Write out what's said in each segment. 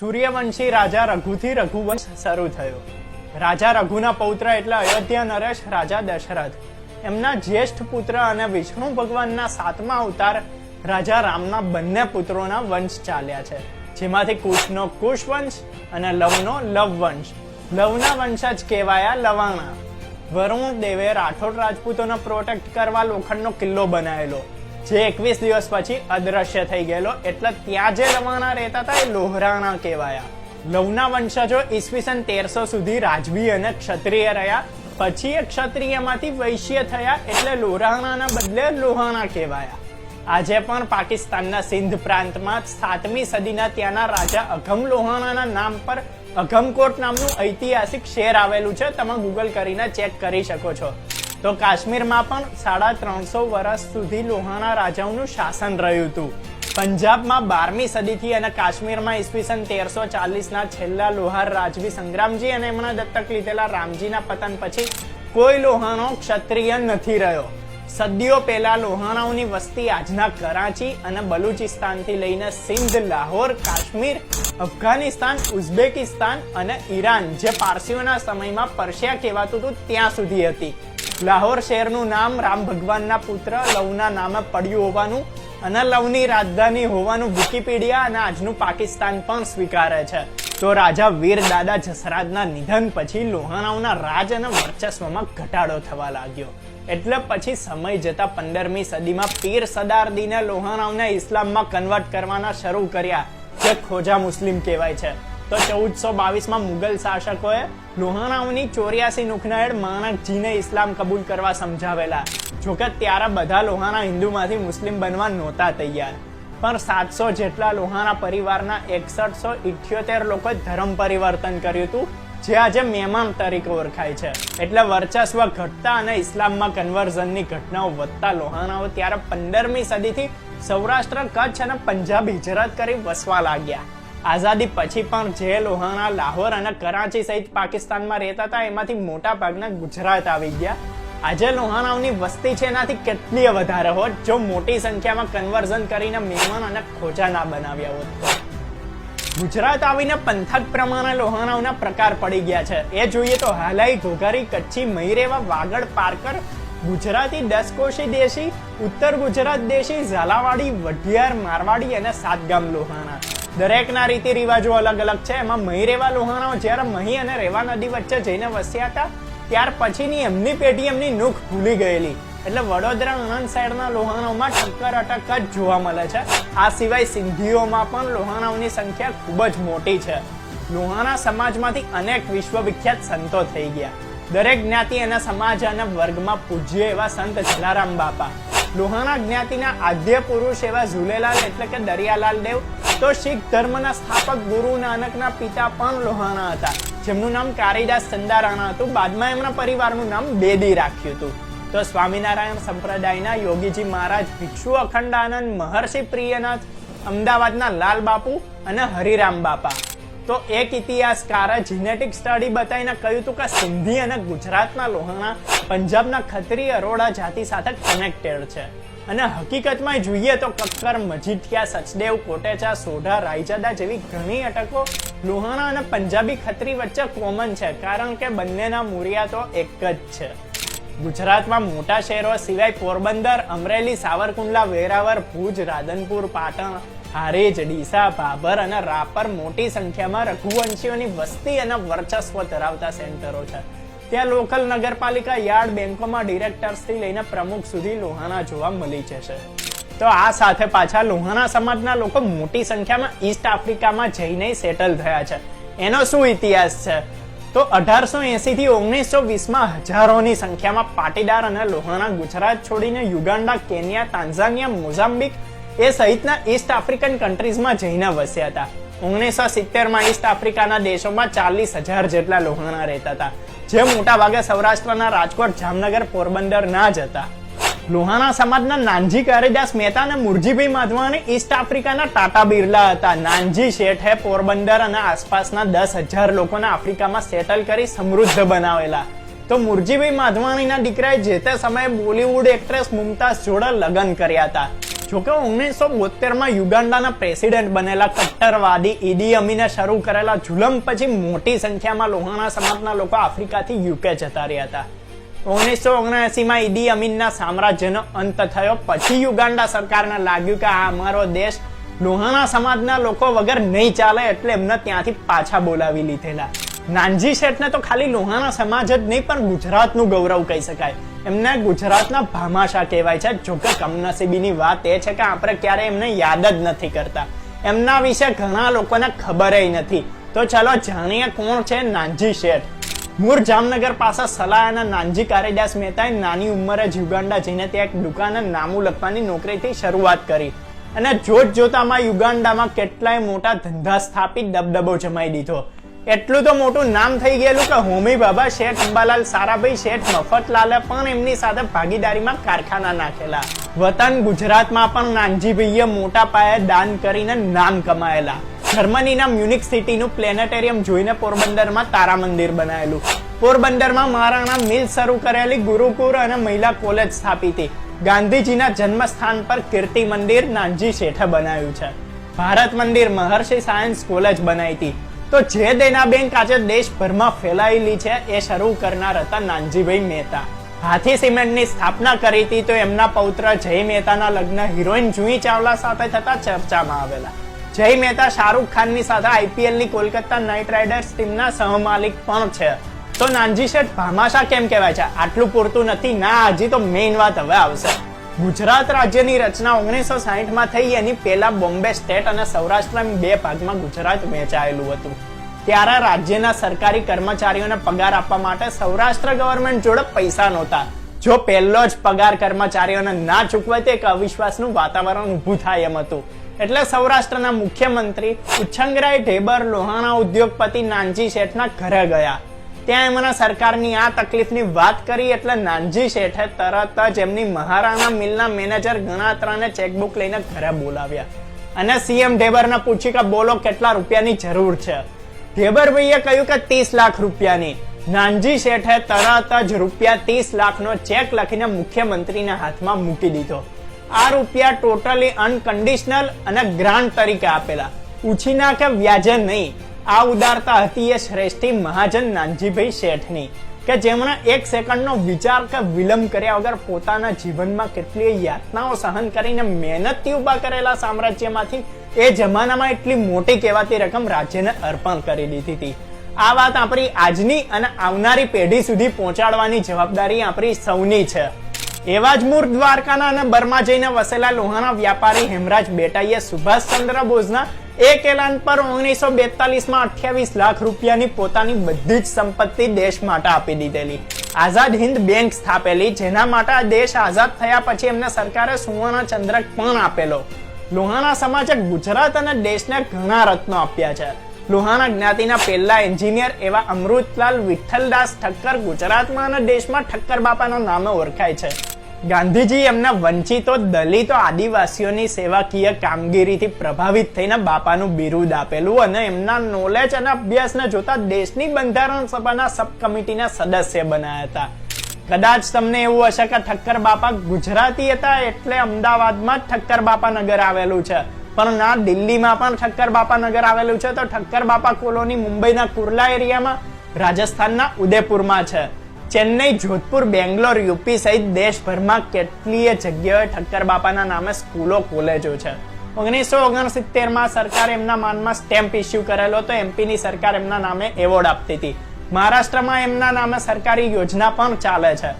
સૂર્યવંશી રાજા રઘુથી રઘુવંશ શરૂ થયો. રાજા રઘુના પૌત્ર એટલે અયોધ્યા નરેશ, રાજા દશરથ. એમના જ્યેષ્ઠ પુત્ર અને વિષ્ણુ ભગવાનના સાતમા અવતાર રાજા રામના બંને પુત્રોના વંશ ચાલ્યા છે. જેમાંથી કુશનો કુશ વંશ અને લવનો લવ વંશ લવના વંશજ કહેવાયા લવાણા. વરુણ દેવે રાઠોડ રાજપૂતોને પ્રોટેક્ટ કરવા લોખંડનો કિલ્લો બનાવેલો. જે એકવીસ દિવસ પછી અદ્રશ્ય થઈ ગયેલો. એટલે ત્યાં જે લવાણા રહેતા હતા એ લોહરાણા કહેવાયા. લવના વંશજો ઈસવીસન તેરસો સુધી રાજવી અને ક્ષત્રિય રહ્યા. પછી એ ક્ષત્રિયમાંથી વૈશ્ય થયા એટલે લોહાણાના બદલે લોહાણા કહેવાયા. આજે પણ પાકિસ્તાનના સિંધ પ્રાંતમાં સાતમી સદીના ત્યાંના રાજા અઘમ લોહાણાના નામ પર અઘમકોટ નામનું ઐતિહાસિક શહેર આવેલું છે. તમે ગૂગલ કરીને ચેક કરી શકો છો. તો કાશ્મીરમાં પણ સાડા ત્રણસો વર્ષ સુધી લોહાણા રાજાઓનું શાસન રહ્યું હતું. પંજાબમાં બારમી સદીથી અને કાશ્મીરમાં ઈસવીસન તેરસો ચાલીસના છેલ્લા લોહાર રાજવી સંગ્રામજી અને એમના દત્તક લીધેલા રામજીના પતન પછી કોઈ લોહાણો ક્ષત્રિય નથી રહ્યો. સદીઓ પહેલા લોહાણાઓની વસ્તી આજના કરાચી અને બલુચિસ્તાનથી લઈને સિંધ, લાહોર, કાશ્મીર, અફઘાનિસ્તાન, ઉઝબેકિસ્તાન અને ઈરાન જે પારસીઓના સમયમાં પર્શિયા કહેવાતું હતું, ત્યાં સુધી હતી. લાહોર શહેરનું નામ રામ ભગવાનના પુત્ર લવના નામે પડ્યું હોવાનું અને લવની રાજધાની હોવાનું વિકિપીડિયા અને આજનું પાકિસ્તાન પણ સ્વીકારે છે. તો રાજા વીર દાદા જસરાજના નિધન પછી લોહાણાઓના રાજ અને વર્ચસ્વમાં ઘટાડો થવા લાગ્યો. એટલે પછી સમય જતા પંદરમી સદીમાં પીર સદારદીને લોહાણાઓને ઇસ્લામમાં કન્વર્ટ કરવાના શરૂ કર્યા, જે ખોજા મુસ્લિમ કહેવાય છે. તો ચૌદસો બાવીસમાં મુગલ શાસકોએ લોહાણાઓની ચોર્યાસી નુખનાયડ માણકજીને ઇસ્લામ કબૂલ કરવા સમજાવેલા. જોકે ત્યારે બધા લોહાણા હિન્દુમાંથી મુસ્લિમ બનવા નહોતા તૈયાર. પણ સાતસો જેટલા લોહાણા પરિવારના એકસઠસો ઇઠ્યોતેર લોકોએ ધર્મ પરિવર્તન કર્યું હતું, જે આજે મહેમાન તરીકે ઓળખાય છે. એટલે વર્ચસ્વ ઘટતા અને ઇસ્લામમાં કન્વર્ઝનની ઘટનાઓ વધતા લોહાણાઓ ત્યારે પંદરમી સદીથી સૌરાષ્ટ્ર, કચ્છ અને પંજાબ હિજરત કરી વસવા લાગ્યા. આઝાદી પછી પણ જે લોહાણા, લાહોર અને કરાચી સહિત પાકિસ્તાનમાં રહેતા હતા, એમાંથી મોટા ભાગના ગુજરાત આવી ગયા. આજે લોહાણાઓની વસ્તી છે એનાથી કેટલીય વધારે હોત? જો મોટી સંખ્યામાં કન્વર્ઝન કરીને મહેમાન અને ખોજા ના બનાવ્યા હોત ગુજરાત આવીને પંથક પ્રમાણે લોહાણાઓના પ્રકાર પડી ગયા છે. એ જોઈએ તો હાલાઈ ઘોઘારી, કચ્છી મહીરેવા વાગડ, પારકર, ગુજરાતી, દસકોશી દેશી, ઉત્તર ગુજરાત દેશી, ઝાલાવાડી, વઢિયાર, મારવાડી અને સાતગામ લોહાણા. દરેકના રીતિ રિવાજો અલગ અલગ છે. એમાં મહી રેવા લોહાણાઓ, જ્યારે મહી અને રેવા નદી વચ્ચે જઈને વસ્યા હતા, ત્યાર પછીની એમની પેઢી એમની નૂખ ભૂલી ગયેલી. એટલે વડોદરા આણંદ સાઈડના લોહાણાઓમાં ટક્કર અટક જ જોવા મળે છે. આ સિવાય સિંધીઓમાં પણ લોહાણાઓની સંખ્યા ખૂબ જ મોટી છે. લોહાણા સમાજમાંથી અનેક વિશ્વવિખ્યાત સંતો થઈ ગયા. દરેક જ્ઞાતિ અને સમાજ અને વર્ગમાં પૂજ્ય એવા સંત જલારામ બાપા. લોહાણા જ્ઞાતિના આદ્ય પુરુષ એવા ઝુલેલાલ એટલે કે દરિયાલાલ દેવ તો શીખ ધર્મના સ્થાપક ગુરુ નાનકના પિતા પણ લોહાણા હતા. જેમનું નામ કારીદાસ ચંદારાણા હતું. બાદમાં એમના પરિવારનું નામ બેદી રાખ્યું હતું. તો સ્વામિનારાયણ સંપ્રદાયના યોગીજી મહારાજ ભિક્ષુ અખંડાનંદ, મહર્ષિ પ્રિયનાથ, અમદાવાદના લાલ બાપુ અને હરિરામ બાપા. તો એક ઇતિહાસકારે જીનેટિક સ્ટડી બતાવીને કહ્યું હતું કે સિંધી અને ગુજરાતના લોહાણા, પંજાબના ખત્રી અરોડા જાતિ સાથે કનેક્ટેડ છે. અને હકીકતમાં જોઈએ તો કક્કર, મજીઠિયા, સચદેવ, કોટેચા, સોઢા, રાયજાદા જેવી ઘણી અટકો લોહાણા અને પંજાબી ખત્રી વચ્ચે કોમન છે, કારણ કે બંનેના મૂળિયા તો એક જ છે. ગુજરાતમાં મોટા શહેરો સિવાય પોરબંદર, અમરેલી, સાવરકુંડલા વેરાવર ભુજ, રાધનપુર, પાટણ, હારીજ, ડીસા, ભાભર અને રાપર મોટી સંખ્યામાં રઘુવંશીઓની વસ્તી અને વર્ચસ્વ ધરાવતા સેન્ટરો છે. ત્યાં લોકલ નગરપાલિકા યાર્ડ બેંકોમાં ડિરેક્ટર્સથી લઈને પ્રમુખ સુધી લોહાણા જોવા મળી જશે. તો આ સાથે પાછા લોહાણા સમાજના લોકો મોટી સંખ્યામાં ઈસ્ટ આફ્રિકામાં જઈને સેટલ થયા છે. એનો શું ઇતિહાસ છે? તો અઢારસો એસી થી ઓગણીસો વીસમાં હજારોની સંખ્યામાં પાટીદાર અને લોહાણા ગુજરાત છોડીને યુગાન્ડા કેન્યા તાન્ઝાનિયા મોઝામ્બિક એ સહિતના ઈસ્ટ આફ્રિકન કન્ટ્રીઝમાં જઈને વસ્યા હતા. ઓગણીસો સિત્તેરમાં ઈસ્ટ આફ્રિકાના દેશોમાં ચાલીસ હજાર જેટલા લોહાણા રહેતા હતા. જે મોટા ભાગે સૌરાષ્ટ્રના રાજકોટ, જામનગર, પોરબંદર ના જ હતા. લોહાણા સમાજના નાનજી કારીદાસ મહેતા અને મુરજીભાઈ માધવાણી ઈસ્ટ આફ્રિકાના ટાટા બિરલા હતા. નાનજી શેઠે પોરબંદર અને આસપાસના દસ હજાર લોકોને આફ્રિકામાં સેટલ કરી સમૃદ્ધ બનાવેલા. તો મુરજીભાઈ માધવાણીના દીકરાએ જે તે સમયે બોલિવૂડ એક્ટ્રેસ મુમતાઝ જોડે લગ્ન કર્યા હતા. જોકે ઓગણીસો બોતેરમાં યુગાન્ડાના પ્રેસિડેન્ટ બનેલા કટ્ટરવાદી ઈડી અમીને શરૂ કરેલા જુલમ પછી મોટી સંખ્યામાં લોહાણા સમાજના લોકો આફ્રિકાથી યુકે જતા રહ્યા હતા. ઓગણીસો ઓગણએસીમાં ઈડી અમીનના સામ્રાજ્યનો અંત થયો. પછી યુગાન્ડા સરકારને લાગ્યું કે આ અમારો દેશ લોહાણા સમાજના લોકો વગર નહીં ચાલે એટલે એમને ત્યાંથી પાછા બોલાવી લીધેલા. નાનજી શેઠને તો ખાલી લોહાણા સમાજ જ નહીં, પણ ગુજરાતનું ગૌરવ કહી શકાય. એમને ગુજરાતના ભામાશા કહેવાય છે. જોકે કમનસીબીની વાત એ છે કે આપણે ક્યારે એમને યાદ જ નથી કરતા. એમના વિશે ઘણા લોકોને ખબર નથી. તો ચલો જાણીએ કોણ છે નાનજી શેઠ. મૂળ જામનગર પાસે અને નાનજી કારિદાસ મહેતાએ નાની ઉંમરે જ યુગાન્ડા જઈને ત્યાં એક દુકાને નામું લખવાની નોકરીથી શરૂઆત કરી. અને જોત જોતામાં યુગાન્ડામાં કેટલાય મોટા ધંધા સ્થાપિત દબદબો જમાઈ દીધો. એટલું તો મોટું નામ થઈ ગયેલું કે હોમી બાબા, શેઠ અંબાલાલ સારાભાઈ, શેઠ મફતલાલે પણ એમની સાથે ભાગીદારીમાં કારખાના નાખેલા. વતન ગુજરાતમાં પણ નાનજીભાઈએ મોટા પાયે દાન કરીને નામ કમાયેલા. જર્મનીના મ્યુનિક સિટીનું પ્લેનેટેરિયમ જોઈને પોરબંદરમાં તારા મંદિર બનાવેલું પોરબંદરમાં મહારાણા મિલ શરૂ કરેલી ગુરુકુળ અને મહિલા કોલેજ સ્થાપિત ગાંધીજીના જન્મસ્થાન પર કીર્તિ મંદિર નાનજી શેઠે બનાવ્યું છે. ભારત મંદિર મહર્ષિ સાયન્સ કોલેજ બનાવી હતી. તો જે દેના બેંક આજે દેશભરમાં ફેલાયેલી છે, એ શરૂ કરનાર હતા નાનજીભાઈ મહેતા. હાથી સિમેન્ટની સ્થાપના કરી હતી તો એમના પૌત્ર જય મહેતાના લગ્ન હિરોઈન જુહી ચાવલા સાથે થતા ચર્ચામાં આવેલા. જય મહેતા શાહરૂખ ખાનની સાથે આઈપીએલની કોલકાતા નાઇટ રાઇડર્સ ટીમના સહમાલિક પણ છે. તો નાનજી શેઠ, ભામાશા કેમ કહેવાય છે? આટલું પૂરતું નથી. ના, હજી તો મેઇન વાત હવે આવશે. ગુજરાત રાજ્યની રચના ઓગણીસો સાહીઠમાં થઈ. એની પહેલા બોમ્બે સ્ટેટ અને સૌરાષ્ટ્ર એમ બે ભાગમાં ગુજરાત વહેંચાયેલું હતું. ત્યારે રાજ્યના સરકારી કર્મચારીઓને પગાર આપવા માટે સૌરાષ્ટ્ર ગવર્મેન્ટ જોડે પૈસા નહોતા. જો પહેલો જ પગાર કર્મચારીઓને ના ચૂકવે તો એક અવિશ્વાસનું વાતાવરણ ઊભું થાય એમ હતું. એટલે સૌરાષ્ટ્રના મુખ્યમંત્રી ઉચ્છંગરાય ઢેબર લોહાણા ઉદ્યોગપતિ નાનજી શેઠના ઘરે ગયા. ત્યાં એમના સરકારની આ તકલીફની વાત કરી એટલે નાનજી શેઠે તરત જ એમની મહારાણા મિલના મેનેજર ગણાત્રાને ચેકબુક લઈને ઘરે બોલાવ્યા. અને સીએમ ઢેબરને પૂછી કે બોલો કેટલા રૂપિયાની જરૂર છે? ઢેબરભાઈએ કહ્યું કે ત્રીસ લાખ રૂપિયાની. નાનજી શેઠે તરત જ રૂપિયા ત્રીસ લાખનો ચેક લખીને મુખ્યમંત્રીના હાથમાં મૂકી દીધો. આ રૂપિયા ટોટલી અનકન્ડિશનલ અને ગ્રાન્ટ તરીકે આપેલા. ઉછીના કે વ્યાજે નહીં. આ ઉદારતા હતી એ શ્રેષ્ઠી મહાજન નાનજીભાઈ શેઠની, કે જેમણે એક સેકન્ડનો વિચાર કે વિલંબ કર્યા વગર પોતાના જીવનમાં કેટલી યાતનાઓ સહન કરીને મહેનતથી ઊભા કરેલા સામ્રાજ્યમાંથી એ જમાનામાં એટલી મોટી કહેવાતી રકમ રાજ્યને અર્પણ કરી દીધી હતી. આ વાત આપણી આજની અને આવનારી પેઢી સુધી પહોંચાડવાની જવાબદારી આપણી સૌની છે. એવા જ મૂળ દ્વારકાના અને બર્મા જઈને વસેલા લોહાના વ્યાપારી હેમરાજ બેટાઈએ સુભાષચંદ્ર બોઝના એક એલાન પર ઓગણીસો બેતાલીસમાં અઠ્યાવીસ લાખ રૂપિયાની પોતાની બધી જ સંપત્તિ દેશ માટે આપી દીધેલી. આઝાદ હિન્દ બેંક સ્થાપેલી, જેના માટે દેશ આઝાદ થયા પછી એમને સરકારે સુવર્ણ ચંદ્રક પણ આપેલો. લોહાણા સમાજે ગુજરાત અને દેશને ઘણા રત્નો આપ્યા છે. લોહાણા જ્ઞાતિના પહેલા એન્જિનિયર એવા અમૃતલાલ વિઠ્ઠલદાસ ઠક્કર ગુજરાતમાં અને દેશમાં ઠક્કર બાપાના નામે ઓળખાય છે. ગાંધીજી એમના વંચિતો દલિતો આદિવાસીઓની સેવાકીય કામગીરીથી પ્રભાવિત થઈને બાપાનું બિરુદ આપેલું અને એમના નોલેજ અને અભ્યાસને જોતા દેશની બંધારણ સભાના સબ કમિટીના સદસ્ય બનાયા હતા. કદાચ તમને એવું હશે કે ઠક્કર બાપા ગુજરાતી હતા એટલે અમદાવાદમાં જ ઠક્કર બાપા નગર આવેલું છે. પણ ના, દિલ્હીમાં પણ ઠક્કર બાપા નગર આવેલું છે તો ઠક્કર બાપા કોલોની મુંબઈના કુર્લા એરિયામાં રાજસ્થાનના ઉદયપુરમાં છે. ચેન્નઈ, જોધપુર, બેંગ્લોર, યુપી સહિત દેશભરમાં કેટલીય જગ્યાએ ઠક્કર બાપાના નામે સ્કૂલો કોલેજો છે. ઓગણીસો ઓગણસિત્તેરમાં સરકાર એમના માનમાં સ્ટેમ્પ ઇસ્યુ કરેલો તો એમપીની સરકાર એમના નામે એવોર્ડ આપતી હતી. મહારાષ્ટ્રમાં એમના નામે સરકારી યોજના પણ ચાલે છે.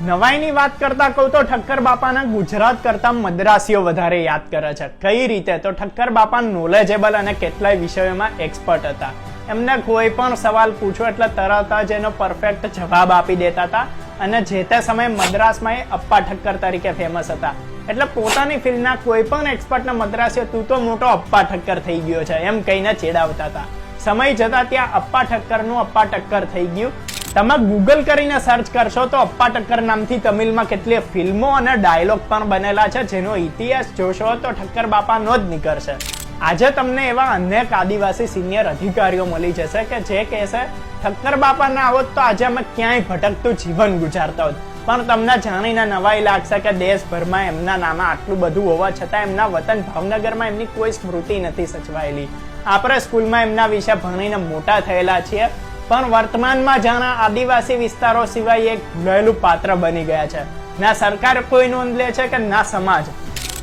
નવાઈની વાત કરતા કહું તો ઠક્કર બાપાના ગુજરાત કરતા મદ્રાસીઓ વધારે યાદ કરે છે. કઈ રીતે? તો ઠક્કર બાપા નોલેજેબલ અને કેટલાય વિષયોમાં એક્સપર્ટ હતા. એમને કોઈ પણ સવાલ પૂછો એટલે તરત જ એનો પરફેક્ટ જવાબ આપી દેતા હતા. અને જે તે સમયે મદ્રાસમાં એ અપ્પા ઠક્કર તરીકે ફેમસ હતા. એટલે પોતાની ફિલ્ડના કોઈ પણ એક્સપર્ટને મદ્રાસીઓ, તું તો મોટો અપ્પા ઠક્કર થઈ ગયો છે, એમ કહીને ચેડાવતા હતા. સમય જતા ત્યાં અપ્પા ઠક્કરનું અપ્પા ટક્કર થઈ ગયું. તમે ગૂગલ કરીને સર્ચ કરશો તો અપ્પા ટક્કર નામથી તમિલમાં કેટલી ફિલ્મો અને ડાયલોગ પણ બનેલા છે. જેનો ઇતિહાસ જોશો તો ઠક્કર બાપાનો જ નીકળશે. આજે તમને એવા અનેક આદિવાસી સિનિયર અધિકારીઓ મળી જશે કે જે કહેશે ઠક્કર બાપા ના હોત તો આજે અમે ક્યાંય ભટકતું જીવન ગુજારતા હોત. પણ તમને જાણીને નવાઈ લાગશે કે દેશભરમાં એમના નામે આટલું બધું હોવા છતાં એમના વતન ભાવનગરમાં એમની કોઈ સ્મૃતિ નથી સચવાયેલી. આપણે સ્કૂલમાં એમના વિશે ભણીને મોટા થયેલા છીએ, પણ વર્તમાનમાં જાણા આદિવાસી વિસ્તારો સિવાય એક ભૂલાયેલું પાત્ર બની ગયા છે. ના સરકાર કોઈ નોંધ લે છે કે ના સમાજ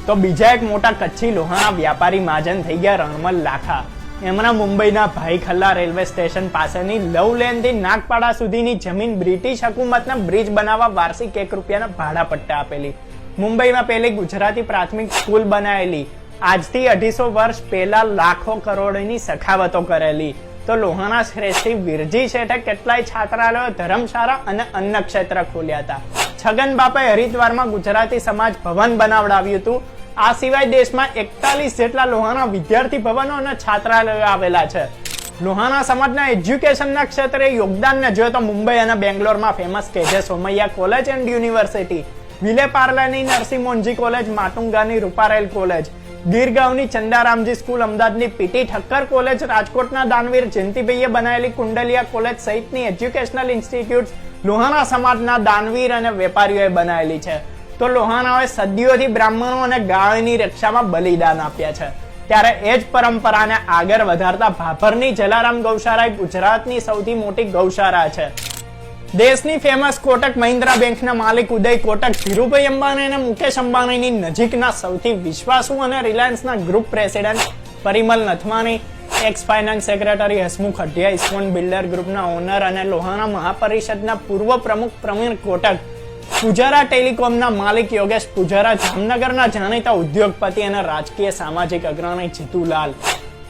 તો બીજા એક મોટા કચ્છી લોહાણા વ્યાપારી મહાજન થઈ ગયા રણમલ લાખા. એમના મુંબઈના ભાઈ ખલ્લા રેલવે સ્ટેશન પાસેની લવ લેનથી નાગપાડા સુધીની જમીન બ્રિટિશ હકુમતના બ્રિજ બનાવવા વાર્ષિક એક રૂપિયાના ભાડા પટ્ટા આપેલી. મુંબઈમાં પહેલી ગુજરાતી પ્રાથમિક સ્કૂલ બનાવેલી આજથી અઢીસો વર્ષ પહેલા લાખો કરોડની સખાવતો કરેલી. તો લોહાણા શ્રેષ્ઠી વિરજી શેઠે કેટલાય છાત્રાલયો ધર્મશાળા અને અન્ન ક્ષેત્ર ખોલ્યા હતા. છગન બાપાએ હરિદ્વારમાં ગુજરાતી સમાજ ભવન બનાવડાવ્યું હતું. આ સિવાય દેશમાં એકતાલીસ જેટલા લોહાણા વિદ્યાર્થી ભવનો અને છાત્રાલયો આવેલા છે. લોહાણા સમાજના એજ્યુકેશનના ક્ષેત્રે યોગદાનને જોઈએ તો મુંબઈ અને બેંગ્લોરમાં famous KJ Somaiya college and university Vile પાર્લાની Narsee Monjee college માટુંગાની રૂપારેલ કોલેજ ગીરગાંવની ચંદારામજી સ્કૂલ અમદાવાદની પીટી ઠક્કર કોલેજ રાજકોટના દાનવીર જયંતિભાઈએ બનાવેલી કુંડલિયા કોલેજ સહિતની એજ્યુકેશનલ ઇન્સ્ટિટ્યૂટ લોહાણા સમાજના દાનવીર અને વેપારીઓએ બનાવેલી છે. તો લોહાણાઓએ સદીઓથી બ્રાહ્મણો અને ગાયોની રક્ષામાં બલિદાન આપ્યા છે. ત્યારે એ જ પરંપરાને આગળ વધારતા ભાભરની જલારામ ગૌશાળા એ ગુજરાતની સૌથી મોટી ગૌશાળા છે. દેશની ફેમસ કોટક મહિન્દ્રા બેંકના માલિક ઉદય કોટક, ધીરુભાઈ અંબાણી અને મુકેશ અંબાણીની નજીકના સૌથી વિશ્વાસુ અને રિલાયન્સના group president Parimal Nathwani ex finance secretary Hasmukh Adhia, ISKCON builder ગ્રુપના ઓનર અને લોહાણા મહાપરિષદના પૂર્વ પ્રમુખ પ્રવીણ કોટક, પુજારા ટેલિકોમના માલિક યોગેશ પુજારા, જામનગરના જાણીતા ઉદ્યોગપતિ અને રાજકીય સામાજિક અગ્રણી જીતુલાલ.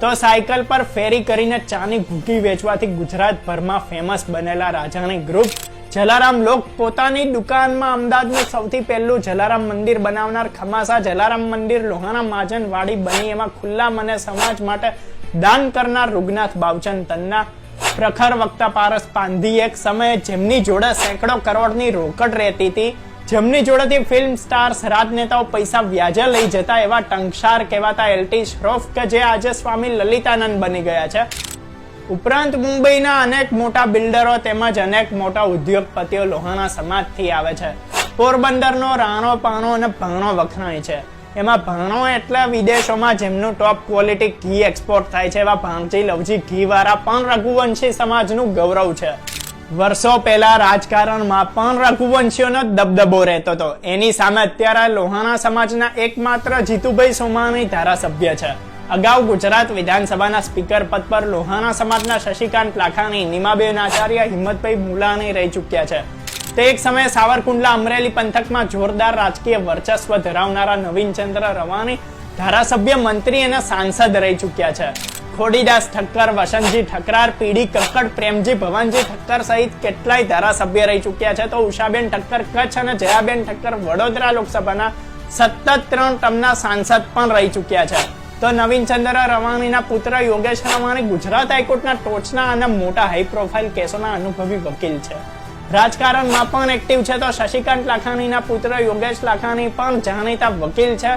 તો સાયકલ પર ફેરી કરીને ચાની ભૂકી વેચવાથી ગુજરાતભરમાં ફેમસ બનેલા રાજાણી ગ્રુપ જલારામ લોક પોતાની દુકાનમાં અમદાવાદનું સૌથી પહેલું જલારામ મંદિર બનાવનાર ખમાસા જલારામ મંદિર, લોહાણા માજન વાડી બની એમાં ખુલ્લા મને સમાજ માટે દાન કરનાર રૂગનાથ બાવચંદ તન્ના, પ્રખર વક્તા પારસ પાંધી એક સમયે જેમની જોડે સેંકડો કરોડની રોકડ રહેતી હતી જેમની જોડેથી ફિલ્મ સ્ટાર્સ રાજનેતાઓ પૈસા વ્યાજે લઈ જતા એવા ટંકશાર કહેવાતા એલટી શ્રોફ કે જે આજે સ્વામી લલિતાનંદ બની ગયા છે. ઉપરાંત મુંબઈના અનેક મોટા બિલ્ડરો તેમજ અનેક મોટા ઉદ્યોગપતિઓ લોહાણા સમાજથી આવે છે. પોરબંદરનો રાણો, પાણો અને ભાણો વખણાય છે. એમાં ભાણો એટલે વિદેશોમાં જેમનું ટોપ ક્વોલિટી ઘી એક્સપોર્ટ થાય છે એવા ભાણજી, લવજી ઘી વાળા પણ રઘુવંશી સમાજનું ગૌરવ છે. વર્ષો પહેલા રાજકારણમાં પણ રઘુવંશીઓનો દબદબો રહેતો હતો. એની સામે અત્યારે લોહાણા સમાજના એકમાત્ર જીતુભાઈ સોમાણી ધારાસભ્ય છે. અગાઉ ગુજરાત વિધાનસભાના સ્પીકર પદ પર લોહાણા સમાજના શશિકાંત લાખાણી, નિમાબેન આચાર્ય, હિંમતભાઈ મુલાણી રહી ચૂક્યા છે. તે એક સમયે સાવરકુંડલા અમરેલી પંથકમાં જોરદાર રાજકીય વર્ચસ્વ ધરાવનારા નવીનચંદ્ર રવાણી ધારાસભ્ય મંત્રી અને સાંસદ રહી ચૂક્યા છે. ખોડીદાસ ઠક્કર, વસંતજી ઠકરાર, પીડી કક્કડ, પ્રેમજી ભવનજી ઠક્કર સહિત કેટલાય ધારાસભ્ય રહી ચૂક્યા છે. તો ઉષાબેન ઠક્કર કચ્છ અને જયાબેન ઠક્કર વડોદરા લોકસભાના સતત ત્રણ ટર્મના સાંસદ પણ રહી ચૂક્યા છે. તો નવીનચંદ્ર રવાણીના પુત્ર યોગેશ રવાણી ગુજરાત હાઈકોર્ટના ટોચના અને મોટા હાઈ પ્રોફાઇલ કેસોના અનુભવી વકીલ છે. રાજકારણમાં પણ એક્ટિવ છે. તો શશિકાંત લાખાણીના પુત્ર યોગેશ લાખાણી પણ જાણીતા વકીલ છે.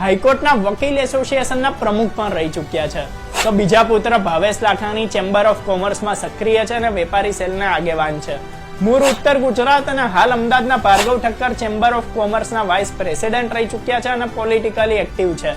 હાઈકોર્ટના વકીલ એસોસિએશનના પ્રમુખ પણ રહી ચૂક્યા છે. તો બીજા પુત્ર ભાવેશ લાઠાણી ચેમ્બર ઓફ કોમર્સમાં સક્રિય છે અને વેપારી સેલના આગેવાન છે. મૂળ ઉત્તર ગુજરાત અને હાલ અમદાવાદના ભાર્ગવ ઠક્કર ચેમ્બર ઓફ કોમર્સના વાઇસ પ્રેસિડેન્ટ રહી ચૂક્યા છે અને પોલિટિકલી એક્ટિવ છે.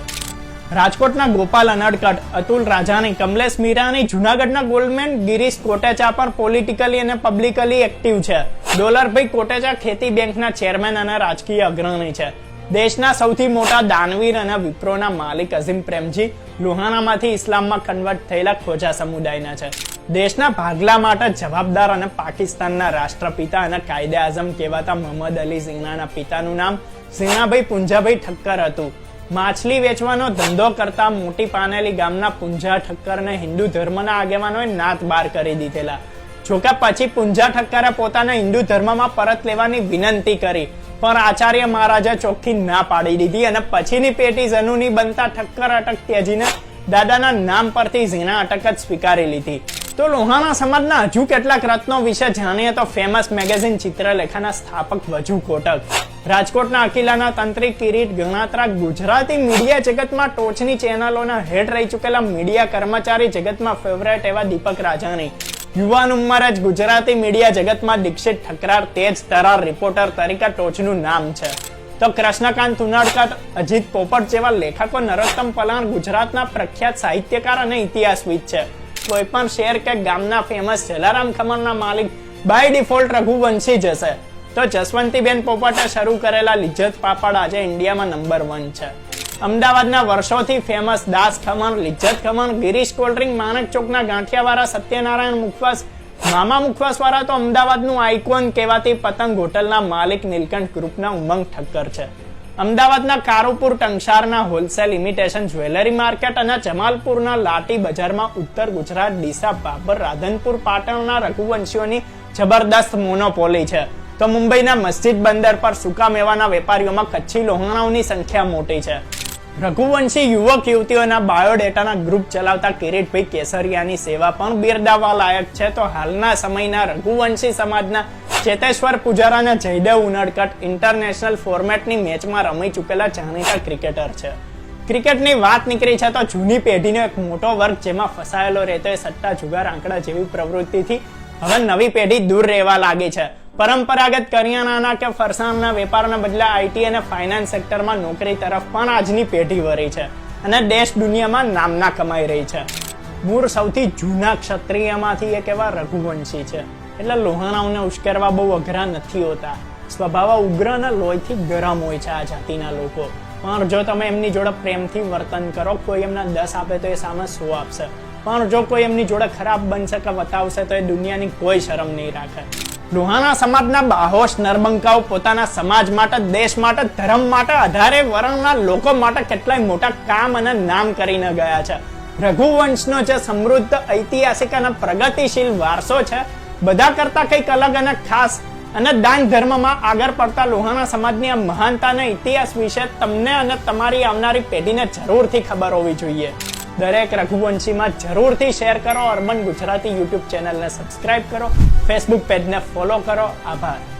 રાજકોટના ગોપાલ અનડકટ અતુલ રાજાની કમલેશ મીરાની, જુનાગઢના ગોલ્ડમેન ગિરીશ કોટેચા પણ પોલિટિકલી અને પબ્લિકલી એક્ટિવ છે. ડોલરભાઈ કોટેચા ખેતી બેંકના ચેરમેન અને રાજકીય અગ્રણી છે. દેશના સૌથી મોટા દાનવીર અને વિપ્રોના માલિક અઝીમ પ્રેમજી લુહાણામાંથી ઇસ્લામમાં કન્વર્ટ થયેલા ખોજા સમુદાયના છે. દેશના ભાગલા માટે જવાબદાર અને પાકિસ્તાનના રાષ્ટ્રપિતા અને કાયદે આઝમ કહેવાતા મોહમ્મદ અલી ઝીણાના પિતાનું નામ ઝીણાભાઈ પુંજાભાઈ ઠક્કર હતું. માછલી વેચવાનો ધંધો કરતા મોટી પાનેલી ગામના પુંજા ઠક્કરને હિન્દુ ધર્મના આગેવાનોએ નાત બાર કરી દીધેલા. જોકે પછી પુંજા ઠક્કરે પોતાના હિન્દુ ધર્મમાં પરત લેવાની વિનંતી કરી. પણ આચાર્ય મહારાજે ચોખ્ખી ના પાડી દીધી અને પછીની પેટી જનુની બનતા ઠક્કર અટક ત્યજીને દાદાના નામ પરથી ઝીણા અટક જ સ્વીકારી લીધી. તો લોહાણા સમાજના હજુ કેટલાક રત્નો વિશે જાણીએ તો ફેમસ મેગેઝિન ચિત્રલેખાના સ્થાપક વજુ કોટક. રાજકોટના અકિલાના તંત્રી કિરીટ ગણાત્રા ગુજરાતી મીડિયા જગતમાં ટોચની ચેનલોના હેડ રહી ચૂકેલા મીડિયા કર્મચારી જગતમાં ફેવરેટ એવા દીપક રાજાણી. યુવાન ઉંમર જ ગુજરાતી મીડિયા જગતમાં દીક્ષિત, ઠકરાર, તેજ તરાર રિપોર્ટર તરીકે ટોચનું નામ છે. તો કૃષ્ણકાંત ઉનાળકર અજીત પોપટ જેવા લેખકો નરોત્તમ પલાણ ગુજરાતના પ્રખ્યાત સાહિત્યકાર અને ઇતિહાસવિદ છે. કોઈ પણ શહેર કે ગામના ફેમસ જલારામ ખમણના માલિક બાય ડિફોલ્ટ રઘુવંશી જ હશે. તો જસવંતીબેન પોપટે શરૂ કરેલા લિજ્જત પાપડ આજે ઇન્ડિયામાં નંબર વન છે. અમદાવાદના વર્ષોથી famous Das khaman, Lijjat khaman, Girish cold drink Manek ચોકના ગાંઠિયાવાળા Satyanarayan મુખવાસ, મામા મુખવાસ વાળા તો અમદાવાદનું આઇકોન કહેવાતી પતંગ હોટલના માલિક નીલકંઠ ગ્રુપના ઉમંગ ઠક્કર છે. અમદાવાદના કારુપુર ટંકશારના હોલસેલ ઇમિટેશન જ્વેલરી માર્કેટ અને જમાલપુરના લાટી બજારમાં ઉત્તર ગુજરાત, ડીસા, બાબર, રાધનપુર, પાટણના રઘુવંશીઓની જબરદસ્ત મોનોપોલી છે. તો મુંબઈના મસ્જિદ બંદર પર સૂકા મેવાના વેપારીઓમાં કચ્છી લોહાણાઓની સંખ્યા મોટી છે. રઘુવંશી યુવક યુવતીઓના બાયોડેટાના ગ્રુપ ચલાવતા કિરીટભાઈ કેસરિયાની સેવા પણ બિરદાવવા લાયક છે. તો હાલના સમયના રઘુવંશી સમાજના ચેતેશ્વર પુજારાના જયદેવ ઉનડકટ ઇન્ટરનેશનલ ફોર્મેટની મેચમાં રમી ચૂકેલા જાણીતા ક્રિકેટર છે. ક્રિકેટની વાત નીકળી છે તો જૂની પેઢીનો એક મોટો વર્ગ જેમાં ફસાયેલો રહેતો એ સટ્ટા જુગાર આંકડા જેવી પ્રવૃત્તિથી હવે નવી પેઢી દૂર રહેવા લાગી છે. પરંપરાગત કરિયાણાના કે ફરસાણના વેપારના બદલે આઈટી અને ફાઇનાન્સ સેક્ટરમાં નોકરી તરફ પણ આજની પેઢી વરી છે અને દેશ દુનિયામાં નામના કમાઈ રહી છે. મૂળ સૌથી જૂના ક્ષત્રિયમાંથી એક એવા રઘુવંશી છે. એટલે લોહાણાઓને ઉશ્કેરવા બહુ અઘરા નથી હોતા. સ્વભાવ ઉગ્ર અને લોહીથી ગરમ હોય છે આ જાતિના લોકો. પણ જો તમે એમની જોડે પ્રેમથી વર્તન કરો, કોઈ એમના દસ આપે તો એ સામે સો આપશે. પણ જો કોઈ એમની જોડે ખરાબ બનશે કે બતાવશે, તો એ દુનિયાની કોઈ શરમ નહીં રાખે. લુહાણા સમાજના બાહોશ નરબંકાઓ પોતાના સમાજ માટે, દેશ માટે, ધર્મ માટે આધારે વર્ણના લોકો માટે કેટલાય મોટા કામ અને નામ કરીને ગયા છે. રઘુવંશનો જે સમૃદ્ધ, ઐતિહાસિક અને પ્રગતિશીલ વારસો છે, બધા કરતા કંઈક અલગ અને ખાસ અને દાન ધર્મમાં આગળ પડતા લોહાણા સમાજની આ મહાનતા ઇતિહાસ વિશે તમને અને તમારી આવનારી પેઢીને જરૂરથી ખબર હોવી જોઈએ. દરેક રઘુવંશીમાં જરૂરથી શેર કરો અર્બન ગુજરાતી યુટ્યુબ ચેનલને સબસ્ક્રાઇબ કરો ફેસબુક પેજને ફોલો કરો. આભાર.